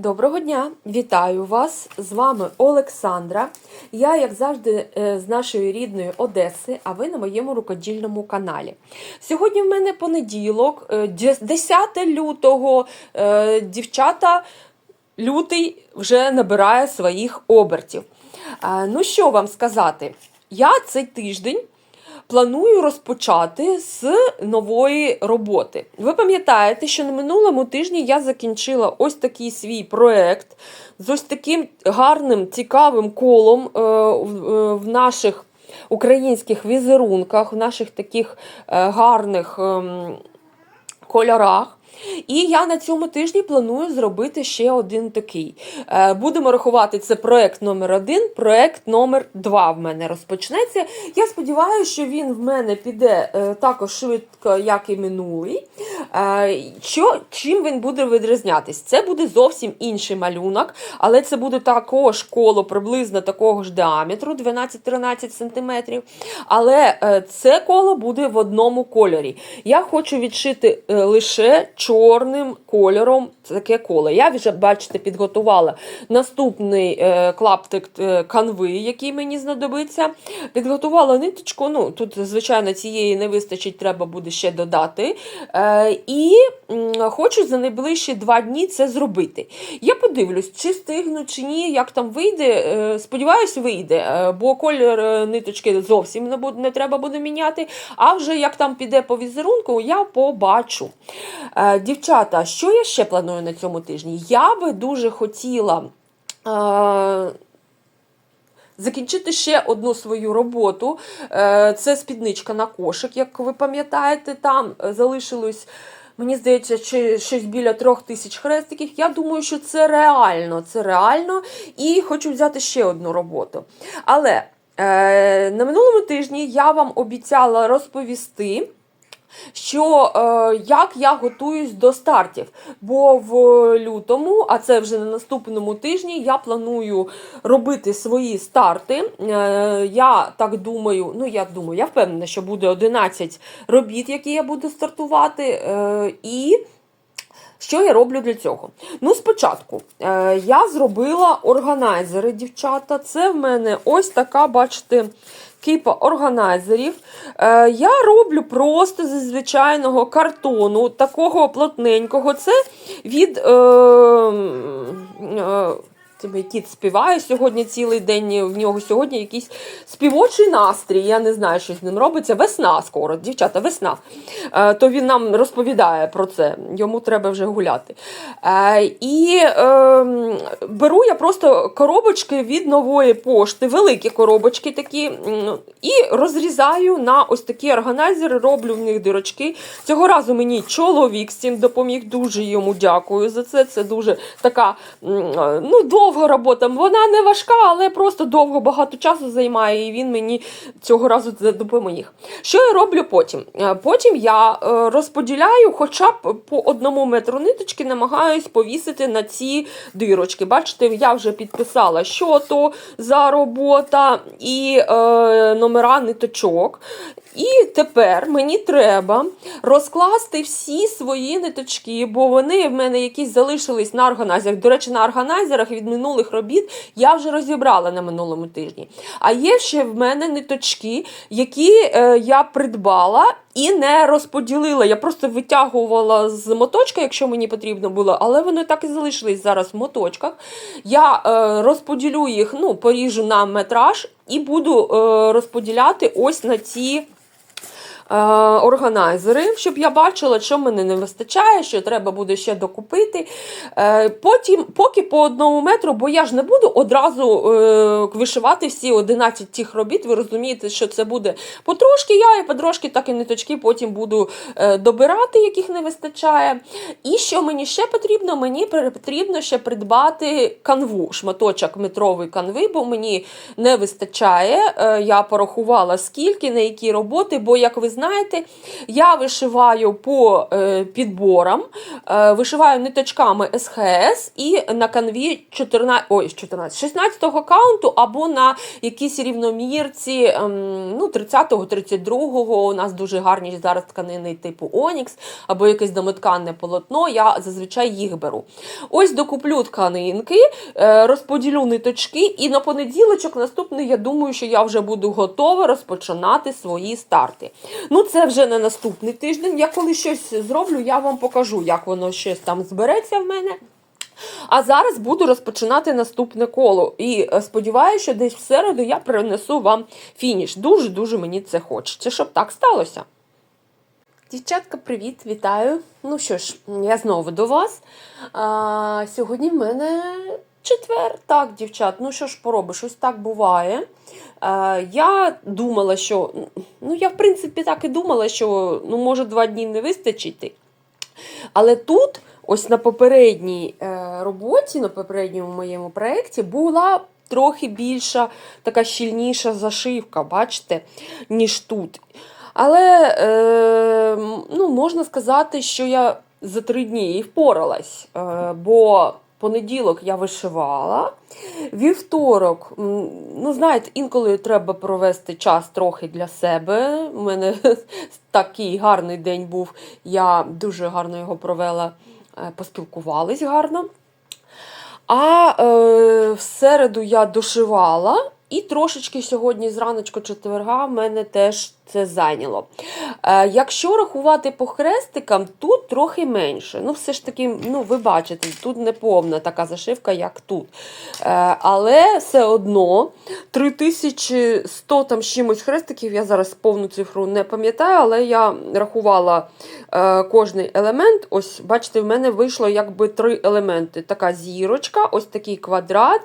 Доброго дня! Вітаю вас! З вами Олександра. Я, як завжди, е, з нашої рідної Одеси, а ви на моєму рукодільному каналі. Сьогодні в мене понеділок, е, 10 лютого. Е, Дівчата, лютий вже набирає своїх обертів. Е, Ну, що вам сказати? Я цей тиждень планую розпочати з нової роботи. Ви пам'ятаєте, що на минулому тижні я закінчила ось такий свій проект з ось таким гарним, цікавим колом е, в, е, наших українських візерунках, в наших таких е, гарних ем, кольорах. І я на цьому тижні планую зробити ще один такий. Е, Будемо рахувати це проект номер один, проект номер два в мене розпочнеться. Я сподіваюся, що він в мене піде е, також швидко, як і минулий. Е, Що, чим він буде відрізнятись? Це буде зовсім інший малюнок, але це буде також коло приблизно такого ж діаметру 12-13 см. Але це коло буде в одному кольорі. Я хочу відшити лише чорним кольором таке коло. Я вже, бачите, підготувала наступний е, клаптик е, канви, який мені знадобиться. Підготувала ниточку. Ну, тут, звичайно, цієї не вистачить, треба буде ще додати. Е, і хочу за найближчі два дні це зробити. Я подивлюсь, чи встигну, чи ні, як там вийде. Сподіваюсь, вийде, бо колір ниточки зовсім не, буде, не треба буде міняти. А вже як там піде по візерунку, я побачу. Дівчата, що я ще планую на цьому тижні? Я би дуже хотіла. е, Закінчити ще одну свою роботу. Е, Це спідничка на кошик, як ви пам'ятаєте, там е, залишилось. Мені здається, чи щось біля трьох тисяч хрестиків. Я думаю, що це реально. Це реально. І хочу взяти ще одну роботу. Але е, на минулому тижні я вам обіцяла розповісти. Що е, як я готуюсь до стартів? Бо в лютому, а це вже на наступному тижні, я планую робити свої старти. Е, я так думаю, ну я думаю, я впевнена, що буде 11 робіт, які я буду стартувати. Е, і що я роблю для цього? Ну, спочатку е, я зробила органайзери, дівчата. Це в мене ось така, бачите, кіпа органайзерів. Е, я роблю просто зі звичайного картону, такого плотненького. Це від. Е, е, це кіт співає сьогодні цілий день. В нього сьогодні якийсь співочий настрій. Я не знаю, що з ним робиться. Весна скоро, дівчата, весна. Е, то він нам розповідає про це. Йому треба вже гуляти. Е, і е, беру я просто коробочки від нової пошти, великі коробочки такі, і розрізаю на ось такі органайзери, роблю в них дирочки. Цього разу мені чоловік з цим допоміг. Дуже йому дякую за це. Це дуже така е, ну, довга робота. Вона не важка, але просто довго багато часу займає, і він мені цього разу допоміг. Що я роблю потім? Е, Потім я е, розподіляю хоча б по одному метру ниточки, намагаюсь повісити на ці дирочки. Бачите, я вже підписала, що то за робота і е, номера ниточок. І тепер мені треба розкласти всі свої ниточки, бо вони в мене якісь залишились на органайзерах. До речі, на органайзерах від минулих робіт я вже розібрала на минулому тижні. А є ще в мене ниточки, які е, я придбала. І не розподілила. Я просто витягувала з моточка, якщо мені потрібно було, але вони так і залишились зараз в моточках. Я е, розподілю їх, ну, поріжу на метраж і буду е, розподіляти ось на ці. Е, Органайзери, щоб я бачила, що мене не вистачає, що треба буде ще докупити. Е, Потім, поки по одному метру, бо я ж не буду одразу е, вишивати всі 11 тих робіт. Ви розумієте, що це буде потрошки. Я і потрошки так і ниточки потім буду добирати, яких не вистачає. І що мені ще потрібно? Мені потрібно ще придбати канву, шматочок метрової канви, бо мені не вистачає. Я порахувала скільки, на які роботи, бо, як ви знаєте, знаєте. Я вишиваю по е, підборам, е, вишиваю ниточками СХС і на канві 14, ой, 14, 16-го каунту або на якійсь рівномірці ем, ну, 30-го, 32-го. У нас дуже гарні зараз тканини типу Онікс або якесь домотканне полотно. Я зазвичай їх беру. Ось докуплю тканинки, е, розподілю ниточки, і на понеділочок наступний, я думаю, що я вже буду готова розпочинати свої старти. Ну, це вже на наступний тиждень. Я коли щось зроблю, я вам покажу, як воно щось там збереться в мене. А зараз буду розпочинати наступне коло. І е, сподіваюся, що десь в середу я принесу вам фініш. Дуже-дуже мені це хочеться, щоб так сталося. Дівчатка, привіт, вітаю. Ну що ж, я знову до вас. А, сьогодні в мене четвер. Так, дівчат, ну що ж поробиш, ось так буває. А, я думала, що. Ну, я, в принципі, так і думала, що ну, може два дні не вистачити. Але тут, ось на попередній е, роботі, на попередньому моєму проєкті, була трохи більша, така щільніша зашивка, бачите, ніж тут. Але е, ну, можна сказати, що я за три дні і впоралась, е, бо понеділок я вишивала. Вівторок, ну знаєте, інколи треба провести час трохи для себе. У мене такий гарний день був, я дуже гарно його провела, е, поспілкувались гарно. А е, в середу я дошивала, і трошечки сьогодні зраночку четверга в мене теж це зайняло. Е, якщо рахувати по хрестикам, тут трохи менше. Ну, все ж таки, ну, ви бачите, тут не повна така зашивка, як тут. Е, але все одно 3100 там чимось хрестиків, я зараз повну цифру не пам'ятаю, але я рахувала е, кожний елемент. Ось, бачите, в мене вийшло якби три елементи. Така зірочка, ось такий квадрат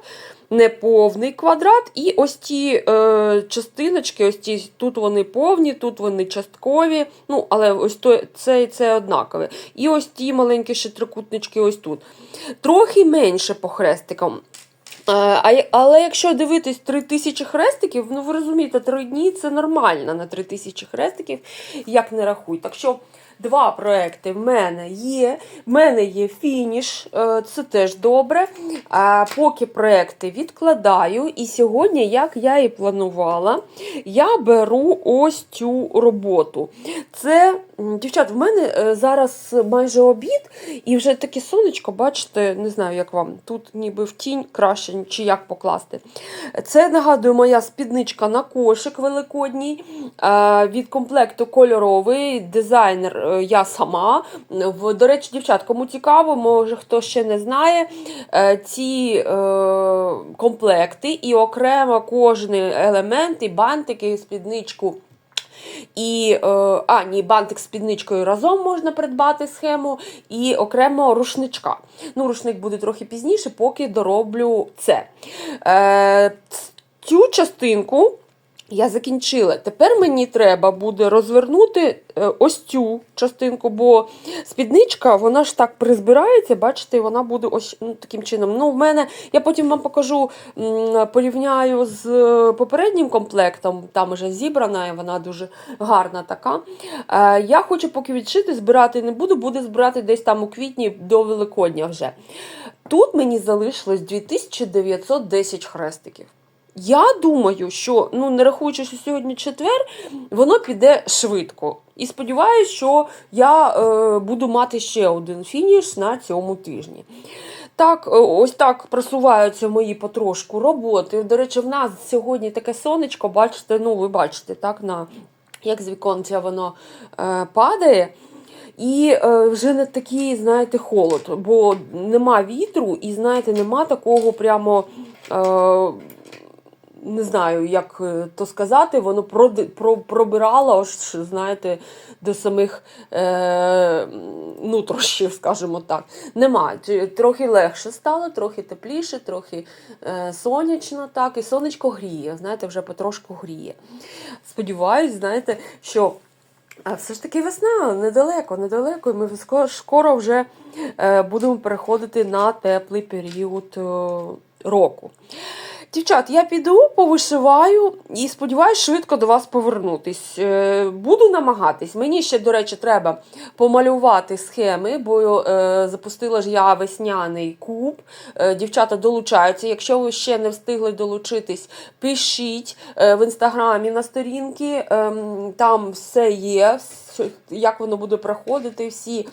неповний квадрат, і ось ті е, частиночки, ось ті, тут вони повні, тут вони часткові. ну, Але ось то, це і це однакове. І ось ті маленькі ще трикутнички ось тут. Трохи менше по хрестикам. Е, А, але якщо дивитись 3000 хрестиків, ну ви розумієте, 3 дні це нормально на 3000 хрестиків, як не рахуй. Так що два проекти в мене є. В мене є фініш, е, це теж добре. Поки проекти відкладаю. І сьогодні, як я і планувала, я беру ось цю роботу. Це, дівчат, в мене е, зараз майже обід, і вже таке сонечко, бачите, не знаю, як вам, тут ніби в тінь краще, чи як покласти. Це, нагадую, моя спідничка на кошик великодній. е, Від комплекту кольоровий дизайнер я сама. До речі, дівчат, кому цікаво, може хто ще не знає, е, ці е, комплекти і окремо кожен елемент, і бантики, і спідничку. І, е, а, ні, бантик з спідничкою разом можна придбати схему, і окремо рушничка. Ну, рушник буде трохи пізніше, поки дороблю це. Е, цю частинку я закінчила. Тепер мені треба буде розвернути е, ось цю частинку, бо спідничка, вона ж так призбирається, бачите, вона буде ось ну, таким чином. Ну, в мене, я потім вам покажу, порівняю з е, попереднім комплектом, там вже зібрана, і вона дуже гарна така. Е, Я хочу поки відшити, збирати не буду, буду збирати десь там у квітні до Великодня вже. Тут мені залишилось 2910 хрестиків. Я думаю, що ну не рахуючи, що сьогодні четвер, воно піде швидко. І сподіваюся, що я е, буду мати ще один фініш на цьому тижні. Так, е, ось так просуваються мої потрошку роботи. До речі, в нас сьогодні таке сонечко, бачите, ну ви бачите, так, на, як з віконця воно е, падає. І е, вже не такий, знаєте, холод, бо нема вітру, і знаєте, нема такого прямо. Е, не знаю, як е, то сказати, воно пробирало, аж, знаєте, до самих е, нутрощів, скажімо так. Нема. Трохи легше стало, трохи тепліше, трохи е, сонячно, так, і сонечко гріє, знаєте, вже потрошку гріє. Сподіваюсь, знаєте, що. А все ж таки весна недалеко, недалеко, і ми скоро вже е, будемо переходити на теплий період е, року. Дівчат, я піду, повишиваю і сподіваюся швидко до вас повернутись. Е, Буду намагатись. Мені ще, до речі, треба помалювати схеми, бо е, запустила ж я весняний куб. Е, дівчата долучаються. Якщо ви ще не встигли долучитись, пишіть е, в інстаграмі на сторінки. Ем, там все є, як воно буде проходити, всі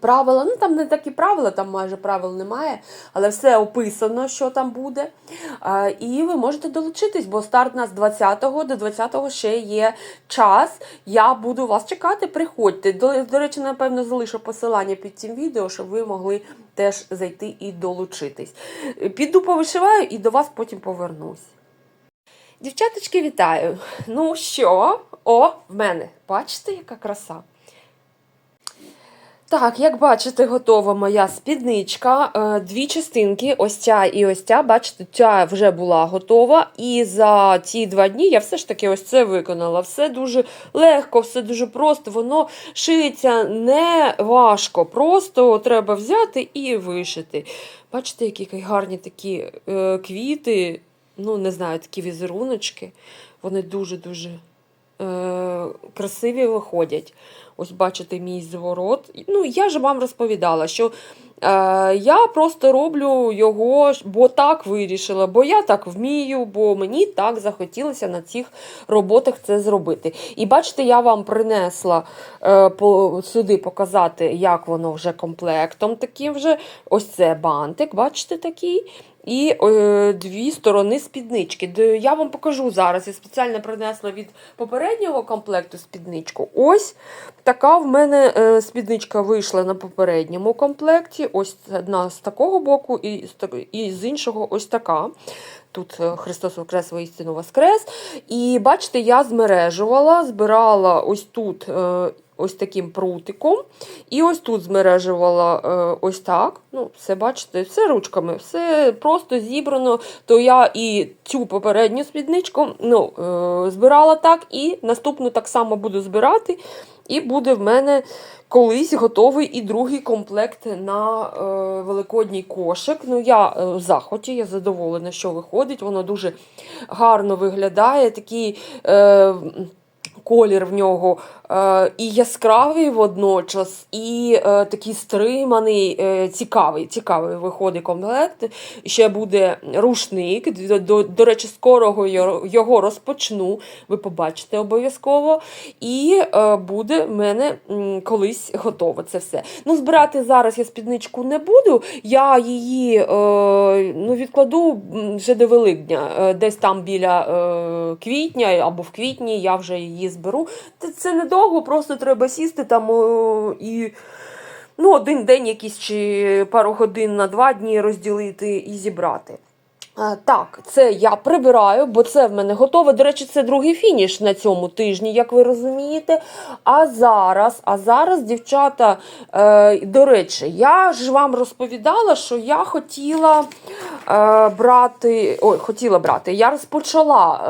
правила. Ну там не такі правила, там майже правил немає, але все описано, що там буде. І ви можете долучитись, бо старт у нас 20-го, до 20-го ще є час. Я буду вас чекати, приходьте. До, до речі, напевно, залишу посилання під цим відео, щоб ви могли теж зайти і долучитись. Піду повишиваю і до вас потім повернусь. Дівчаточки, вітаю! Ну що? О, в мене. Бачите, яка краса? Так, як бачите, готова моя спідничка. Е, Дві частинки, ось ця і ось ця. Бачите, ця вже була готова. І за ці два дні я все ж таки ось це виконала. Все дуже легко, все дуже просто. Воно шиється не важко. Просто треба взяти і вишити. Бачите, які гарні такі е, квіти, ну, не знаю, такі візеруночки. Вони дуже-дуже красиві виходять. Ось бачите мій зворот. Ну, я ж вам розповідала, що е, я просто роблю його, бо так вирішила, бо я так вмію, бо мені так захотілося на цих роботах це зробити. І бачите, я вам принесла е, по, сюди показати, як воно вже комплектом таким вже. Ось це бантик, бачите, такий. І е, дві сторони спіднички. Я вам покажу зараз. Я спеціально принесла від попереднього комплекту спідничку. Ось така в мене е, спідничка вийшла на попередньому комплекті. Ось одна з такого боку, і і з іншого ось така. Тут е, Христос Воскрес, воістину Воскрес. І бачите, я змережувала, збирала ось тут. Ось таким прутиком. І ось тут змережувала е, ось так. Ну, все бачите, все ручками, все просто зібрано. То я і цю попередню спідничку ну, е, збирала так, і наступну так само буду збирати. І буде в мене колись готовий і другий комплект на е, великодній кошик. Ну, я е, в захваті, я задоволена, що виходить. Воно дуже гарно виглядає. Такий. Е, Колір в нього е, і яскравий водночас, і е, такий стриманий, е, цікавий, цікавий виходить комплект. Ще буде рушник. До, до, до речі, скоро його- розпочну. Ви побачите обов'язково. І буде в мене колись готове це все. Ну, збирати зараз я спідничку не буду. Я її ну, відкладу вже до Великдня, десь там біля квітня або в квітні я вже її зберу. Це, недовго, просто треба сісти там і. Ну, один день якийсь чи пару годин на два дні розділити і зібрати. Так, це я прибираю, бо це в мене готове. До речі, це другий фініш на цьому тижні, як ви розумієте. А зараз, а зараз, дівчата, е, до речі, я ж вам розповідала, що я хотіла е, брати. Ой, хотіла брати, я розпочала.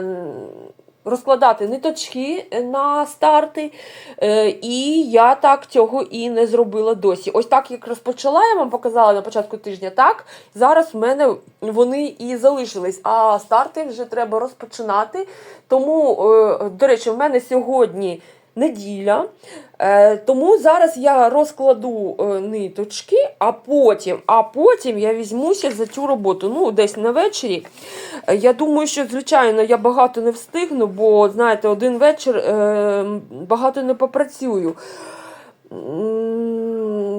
Е, Розкладати ниточки на старти, е, і я так цього і не зробила досі. Ось так, як розпочала, я вам показала на початку тижня, так зараз в мене вони і залишились. А старти вже треба розпочинати. Тому, е, до речі, в мене сьогодні неділя. Е, Тому зараз я розкладу е, ниточки, а потім, а потім я візьмуся за цю роботу. Ну, десь на вечорі. Е, Я думаю, що, звичайно, я багато не встигну, бо, знаєте, один вечір багато не попрацюю.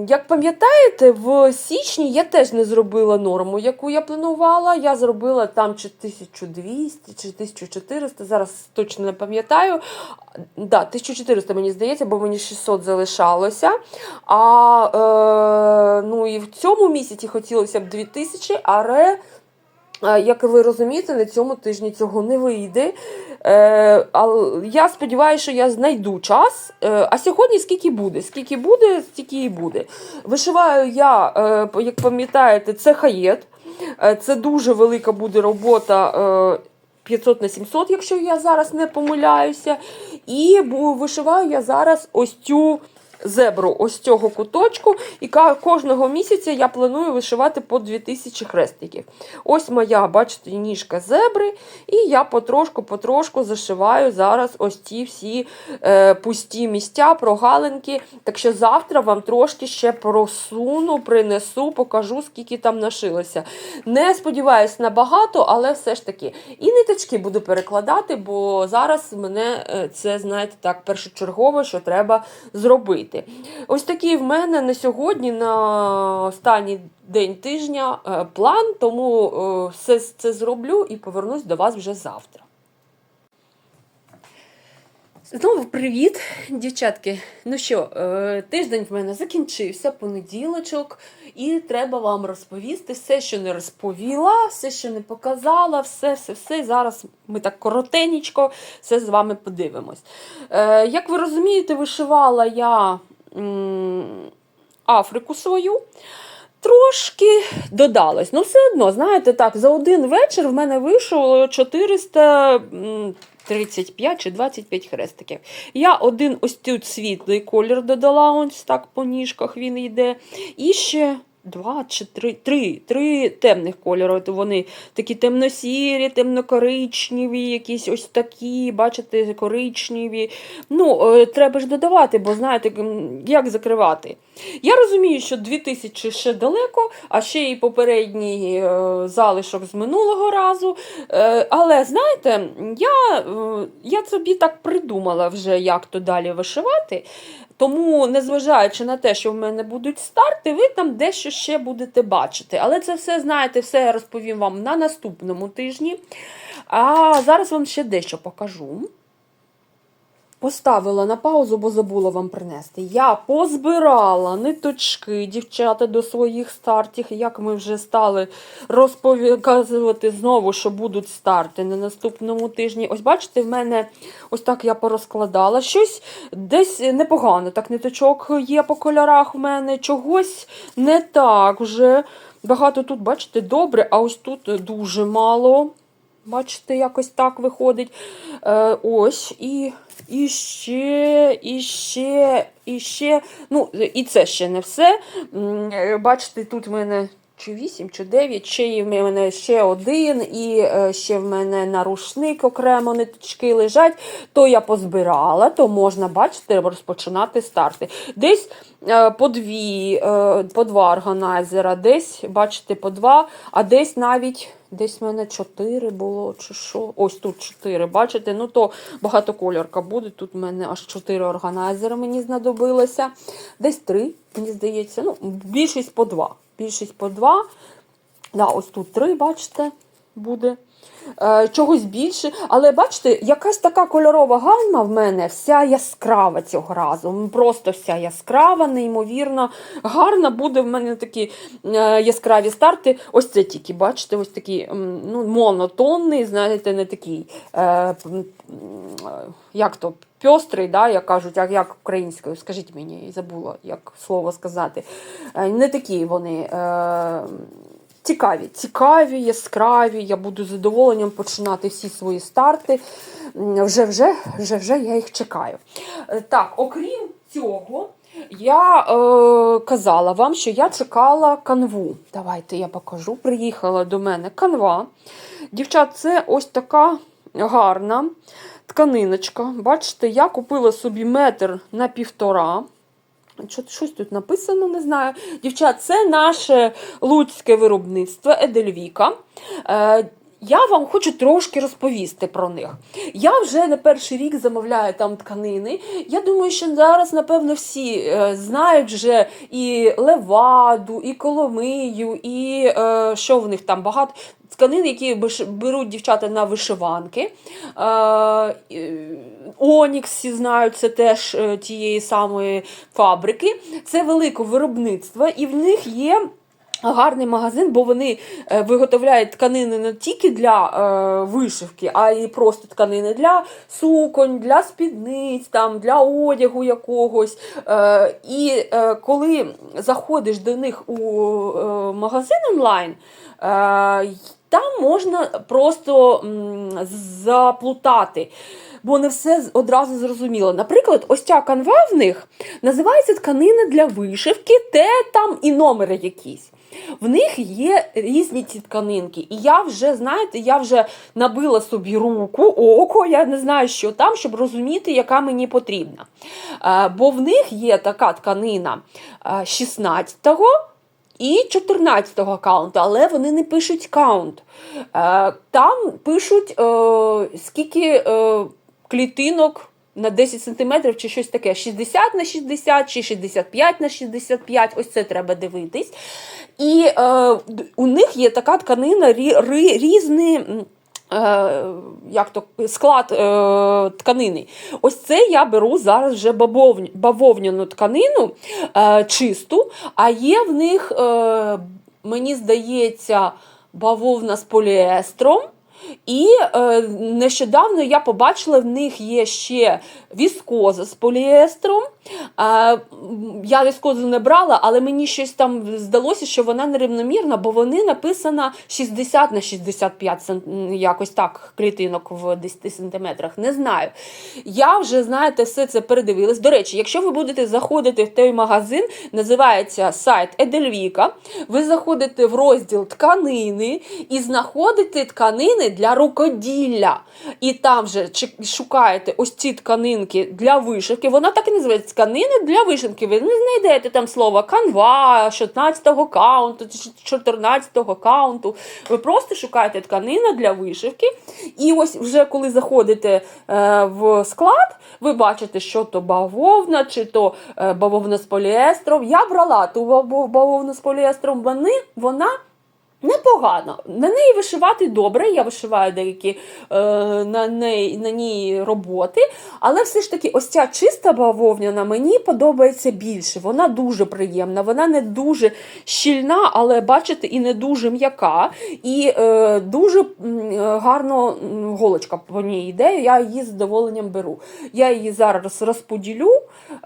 Як пам'ятаєте, в січні я теж не зробила норму, яку я планувала. Я зробила там чи 1200 чи 1400, зараз точно не пам'ятаю. Да, 1400, мені здається, бо мені 600 залишалося. А е, ну, і в цьому місяці хотілося б 2000, але. Як ви розумієте, на цьому тижні цього не вийде. Е, але я сподіваюся, що я знайду час. Е, а сьогодні скільки буде? Скільки буде, стільки і буде. Вишиваю я, е, як пам'ятаєте, це хаєт. Це дуже велика буде робота. Е, 500 на 700, якщо я зараз не помиляюся. І вишиваю я зараз ось цю зебру ось цього куточку, і кожного місяця я планую вишивати по 2000 хрестиків. Ось моя, бачите, ніжка зебри, і я потрошку-потрошку зашиваю зараз ось ці всі е, пусті місця, прогалинки. Так що завтра вам трошки ще просуну, принесу, покажу, скільки там нашилося. Не сподіваюсь на багато, але все ж таки. І ниточки буду перекладати, бо зараз мене е, це, знаєте, так, першочергово, що треба зробити. Ось такий в мене на сьогодні, на останній день тижня, е, план, тому е, все це зроблю і повернусь до вас вже завтра. Знову привіт, дівчатки. Ну що, е, тиждень в мене закінчився, понеділочок, і треба вам розповісти все, що не розповіла, все, що не показала, все, все, все. Зараз ми так коротенечко все з вами подивимось. Е, Як ви розумієте, вишивала я м, Африку свою. Трошки додалось. Ну, все одно, знаєте, так, за один вечір в мене вийшло 435 чи 25 хрестиків. Я один ось тут світлий колір додала, ось так по ніжках він йде. І ще два чи три, три, три темних кольори. Вони такі темно-сірі, темно-коричневі, якісь ось такі, бачите, коричневі. Ну, е, треба ж додавати, бо знаєте, як закривати. Я розумію, що 2000 ще далеко, а ще й попередній е, залишок з минулого разу. Е, але знаєте, я, я собі так придумала вже, як то далі вишивати. Тому, незважаючи на те, що в мене будуть старти, ви там дещо ще будете бачити. Але це все, знаєте, все я розповім вам на наступному тижні. А зараз вам ще дещо покажу. Поставила на паузу, бо забула вам принести. Я позбирала ниточки, дівчата, до своїх стартів. Як ми вже стали розповідати знову, що будуть старти на наступному тижні. Ось бачите, в мене ось так я порозкладала. Щось десь непогано. Так, ниточок є по кольорах в мене, чогось не так вже. Багато тут, бачите, добре, а ось тут дуже мало. Бачите, якось так виходить. Е, ось, і, і ще, і ще, і ще. Ну, і це ще не все. Бачите, тут в мене чи 8, чи 9, ще в мене ще один, і е, ще в мене на рушник окремо ниточки лежать. То я позбирала, то можна, бачите, розпочинати старти. Десь е, по дві, е, по два органайзера, десь, бачите, по два, а десь навіть. Десь в мене 4 було, чи що. Ось тут 4, бачите? Ну то багатокольорка буде. Тут в мене аж 4 органайзери мені знадобилося. Десь 3, мені здається. Ну, більшість по 2. Більшість по два. Да, ось тут три, бачите, буде. Е, чогось більше. Але бачите, якась така кольорова гальма в мене вся яскрава цього разу. Просто вся яскрава, неймовірно. Гарна буде в мене такі е, яскраві старти. Ось це тільки, бачите, ось такий ну, монотонний, знаєте, не такий. Е, як то? Пьострий, да, як кажуть, як, як українською, скажіть мені, забула, як слово сказати. Е, Не такі вони цікаві, цікаві, яскраві. Я буду з задоволенням починати всі свої старти. Вже вже, вже, вже я їх чекаю. Е, Так, окрім цього, я е, казала вам, що я чекала канву. Давайте я покажу. Приїхала до мене канва. Дівчат, це ось така гарна тканиночка. Бачите, я купила собі метр на півтора. Що, щось тут написано, не знаю. Дівчат, це наше луцьке виробництво Едельвіка. Е, я вам хочу трошки розповісти про них. Я вже не перший рік замовляю там тканини. Я думаю, що зараз, напевно, всі е, знають вже і леваду, і коломию, і е, що в них там багато. Тканин, які беруть дівчата на вишиванки. Е, Онікс, всі знають, це теж е, тієї самої фабрики. Це велике виробництво, і в них є. Гарний магазин, бо вони е, виготовляють тканини не тільки для е, вишивки, а й просто тканини для суконь, для спідниць, там, для одягу якогось. Е, і е, коли заходиш до них у е, магазин онлайн, е, там можна просто заплутати. Бо не все одразу зрозуміло. Наприклад, ось ця канва в них називається тканина для вишивки, те там і номери якісь. В них є різні ці тканинки. І я вже, знаєте, я вже набила собі руку, око, я не знаю, що там, щоб розуміти, яка мені потрібна. Е, Бо в них є така тканина е, 16-го і 14-го каунту, але вони не пишуть каунт. Е, Там пишуть, е, скільки е, клітинок. На 10 сантиметрів чи щось таке, 60 на 60 чи 65 на 65, ось це треба дивитись. І е, у них є така тканина рі, Е, як то склад е, тканини. Ось це я беру зараз вже бавовня, бавовняну тканину е, чисту, а є в них, мені здається, бавовна з поліестром. І е, нещодавно я побачила, в них є ще віскоза з поліестром. Я віскозу не брала, але мені щось там здалося, що вона нерівномірна, бо вони написано 60 на 65 см, якось так, клітинок в 10 сантиметрах. Не знаю. Я вже, знаєте, все це передивилась. До речі, якщо ви будете заходити в той магазин, називається сайт Едельвіка, ви заходите в розділ тканини і знаходите тканини для рукоділля. І там же шукаєте ось ці тканинки для вишивки. Вона так і називається тканини для вишивки. Ви не знайдете там слово канва, 16-го каунту, 14-го каунту. Ви просто шукаєте тканина для вишивки. І ось вже коли заходите е, в склад, ви бачите, що то бавовна, чи то е, бавовна з поліестром. Я брала ту бавовну з поліестром, вони, вона Непогано. На неї вишивати добре. Я вишиваю деякі е, на, неї, на ній роботи. Але все ж таки, ось ця чиста бавовняна мені подобається більше. Вона дуже приємна, вона не дуже щільна, але бачите, і не дуже м'яка. І е, дуже е, гарно голочка по ній йде. Я її з задоволенням беру. Я її зараз розподілю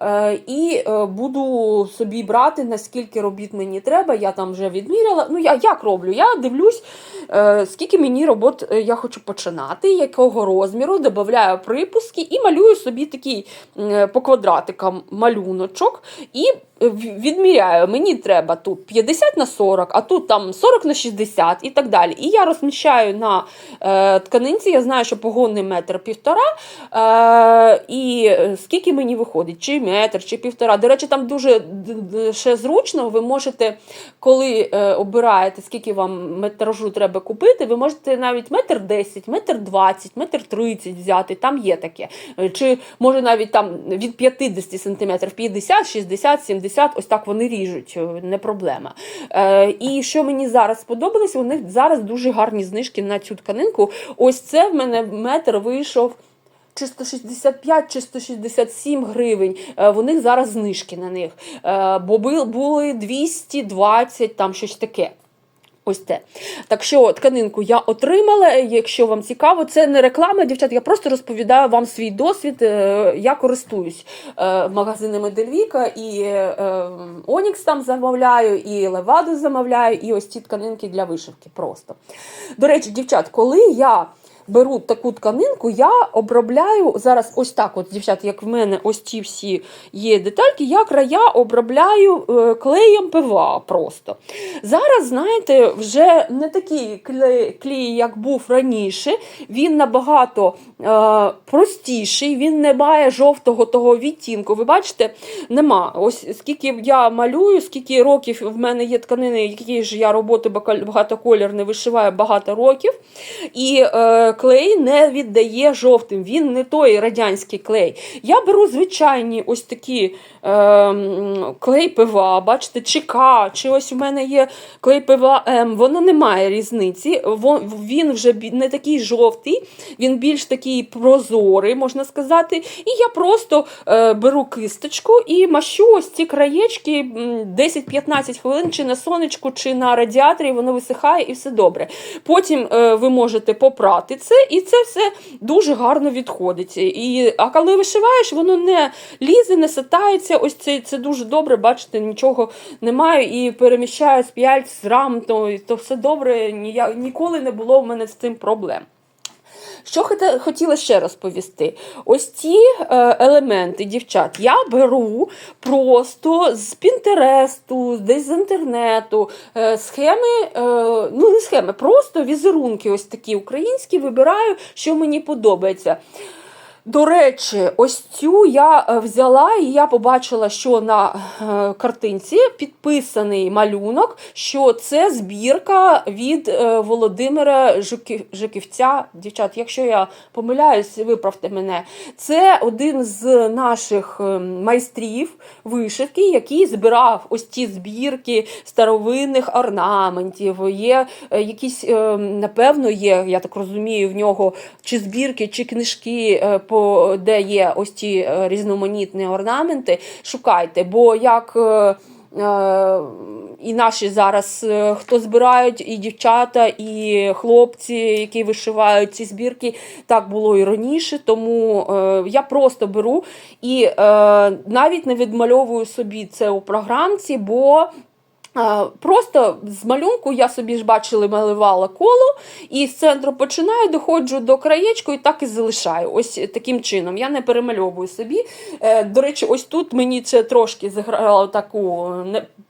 е, і е, буду собі брати, наскільки робіт мені треба. Я там вже відміряла. Ну, я як роблю? Я дивлюсь, е, скільки мені робот е, я хочу починати, якого розміру, додаю припуски і малюю собі такий е, по квадратикам малюночок. І відміряю, мені треба тут 50 на 40, а тут там 40 на 60 і так далі. І я розміщаю на е, тканинці, я знаю, що погонний метр півтора. Е, і скільки мені виходить, чи метр, чи півтора. До речі, там дуже ще зручно. Ви можете, коли е, обираєте, скільки вам метражу треба купити, ви можете навіть метр 10, метр 20, метр 30 взяти. Там є таке. Чи може навіть там від 50 сантиметрів 50, 60, 70, ось так вони ріжуть, е, не проблема. Е, і що мені зараз сподобалось, у них зараз дуже гарні знижки на цю тканинку. Ось це в мене метр вийшов. Чи 165, чи 167 гривень. Е, В них зараз знижки на них. Е, Бо бу- були 220, там щось таке. Ось це. Так що тканинку я отримала. Якщо вам цікаво, це не реклама, дівчат. Я просто розповідаю вам свій досвід. Е, Я користуюсь е, магазинами Дельвіка і е, Онікс там замовляю, і Леваду замовляю, і ось ці тканинки для вишивки. Просто. До речі, дівчат, коли я беру таку тканинку, я обробляю зараз ось так, от, дівчат, як в мене ось ці всі є детальки, я края обробляю е, клеєм ПВА просто. Зараз, знаєте, вже не такий клей, клей, як був раніше, він набагато е, простіший, він не має жовтого того відтінку. Ви бачите, нема. Ось скільки я малюю, скільки років в мене є тканини, які ж я роботи бака- багатоколірне вишиваю багато років. І е, клей не віддає жовтим, він не той радянський клей. Я беру звичайні ось такі е, клей ПВА, бачите, чи К, чи ось у мене є клей ПВА М, воно не має різниці. Він вже не такий жовтий, він більш такий прозорий, можна сказати. І я просто е, беру кисточку і мащу ось ці краєчки 10-15 хвилин, чи на сонечку, чи на радіаторі, воно висихає і все добре. Потім е, ви можете попрати це, і це все дуже гарно відходить. І, а коли вишиваєш, воно не лізе, не сатається. Ось це, це дуже добре, бачите, нічого немає. І переміщаю з п'ять, з рам, то, то все добре. Ні, ніколи не було в мене з цим проблем. Що хотіла ще розповісти? Ось ці е, елементи, дівчат, я беру просто з Пінтересту, десь з інтернету, е, схеми, е, ну не схеми, просто візерунки ось такі українські, вибираю, що мені подобається. До речі, ось цю я е, взяла і я побачила, що на е, картинці підписаний малюнок, що це збірка від е, Володимира Жуківця. Дівчат, якщо я помиляюсь, виправте мене. Це один з наших е, майстрів вишивки, який збирав ось ці збірки старовинних орнаментів. Є якісь, е, напевно, є, я так розумію, в нього чи збірки, чи книжки, по, де є ось ці е, різноманітні орнаменти. Шукайте, бо як. е, е, І наші зараз хто збирають, і дівчата, і хлопці, які вишивають ці збірки, так було і раніше. Тому я просто беру і навіть не відмальовую собі це у програмці, бо Просто з малюнку я собі ж бачили, малювала коло, і з центру починаю, доходжу до краєчку і так і залишаю. Ось таким чином. Я не перемальовую собі. Е, До речі, ось тут мені це трошки зіграло таку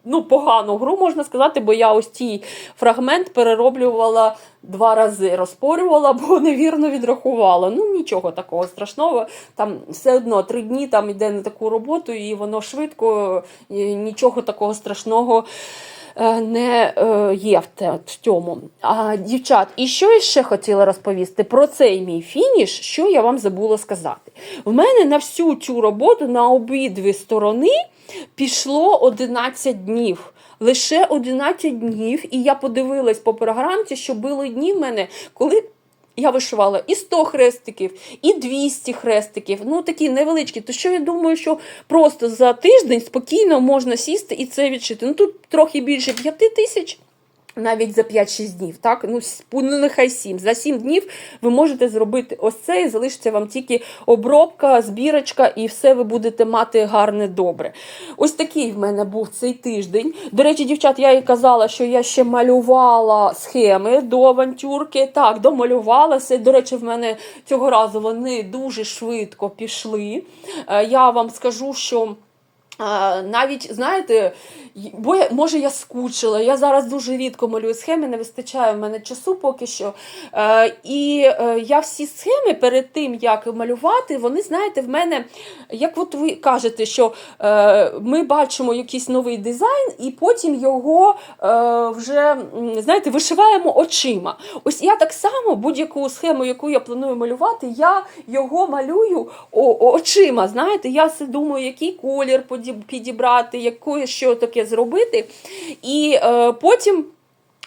ну, погану гру, можна сказати, бо я ось цей фрагмент перероблювала два рази, розпорювала, бо невірно відрахувала. Ну, нічого такого страшного. Там все одно три дні там йде на таку роботу, і воно швидко, і нічого такого страшного не е, є в цьому. А, дівчат, і що я ще хотіла розповісти про цей мій фініш, що я вам забула сказати. В мене на всю цю роботу на обидві сторони пішло 11 днів. Лише 11 днів, і я подивилась по програмці, що були дні в мене, коли я вишивала і 100 хрестиків, і 200 хрестиків. Ну такі невеличкі. То що я думаю, що просто за тиждень спокійно можна сісти і це відшити. Ну тут трохи більше 5 тисяч. Навіть за 5-6 днів, так? Ну, ну, нехай 7. За 7 днів ви можете зробити ось це, і залишиться вам тільки обробка, збірочка, і все ви будете мати гарне добре. Ось такий в мене був цей тиждень. До речі, дівчат, я і казала, що я ще малювала схеми до авантюрки. Так, домалювалася. До речі, в мене цього разу вони дуже швидко пішли. Е, Я вам скажу, що. Навіть знаєте, бо я, може я скучила. Я зараз дуже рідко малюю схеми, не вистачає в мене часу поки що. Е, і е, я всі схеми перед тим, як малювати, вони, знаєте, в мене, як от ви кажете, що е, ми бачимо якийсь новий дизайн, і потім його вже знаєте, вишиваємо очима. Ось я так само будь-яку схему, яку я планую малювати, я його малюю очима. Знаєте, я думаю, який колір поді- підібрати, яке що таке зробити. І е, потім.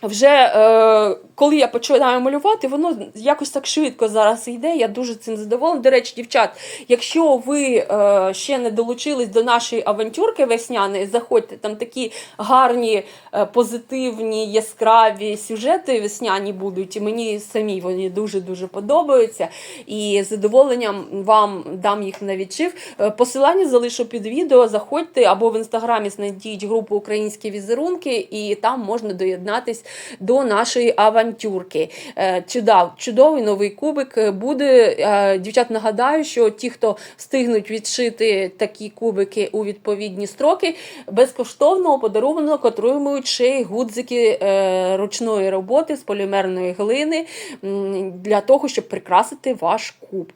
Вже е, коли я починаю малювати, воно якось так швидко зараз йде. Я дуже цим задоволена. До речі, дівчат, якщо ви е, ще не долучились до нашої авантюрки весняної, заходьте там такі гарні, е, позитивні, яскраві сюжети весняні будуть. І мені самі вони дуже дуже подобаються. І з задоволенням вам дам їх на відшив. Е, Посилання залишу під відео. Заходьте або в інстаграмі знайдіть групу Українські візерунки, і там можна доєднатись до нашої авантюрки. Е, Чудав, чудовий новий кубик буде. Е, Дівчат, нагадаю, що ті, хто встигнуть відшити такі кубики у відповідні строки, безкоштовно подарунок отримують ще й гудзики е, ручної роботи з полімерної глини для того, щоб прикрасити ваш куб.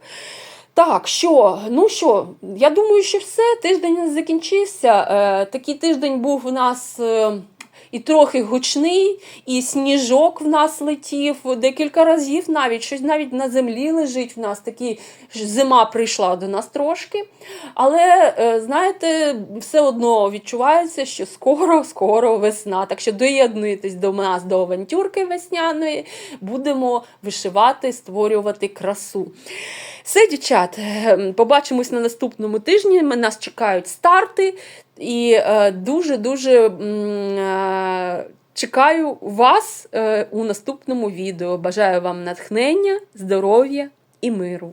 Так, що, ну що, я думаю, що все, тиждень закінчився. Такий тиждень був у нас. І трохи гучний, і сніжок в нас летів декілька разів навіть. Щось навіть на землі лежить в нас. Такі зима прийшла до нас трошки. Але, е, знаєте, все одно відчувається, що скоро, скоро весна. Так що доєднуйтесь до нас до авантюрки весняної, будемо вишивати, створювати красу. Все, дівчат, е, побачимось на наступному тижні. Нас чекають старти. І е, дуже-дуже е, чекаю вас е, у наступному відео. Бажаю вам натхнення, здоров'я і миру.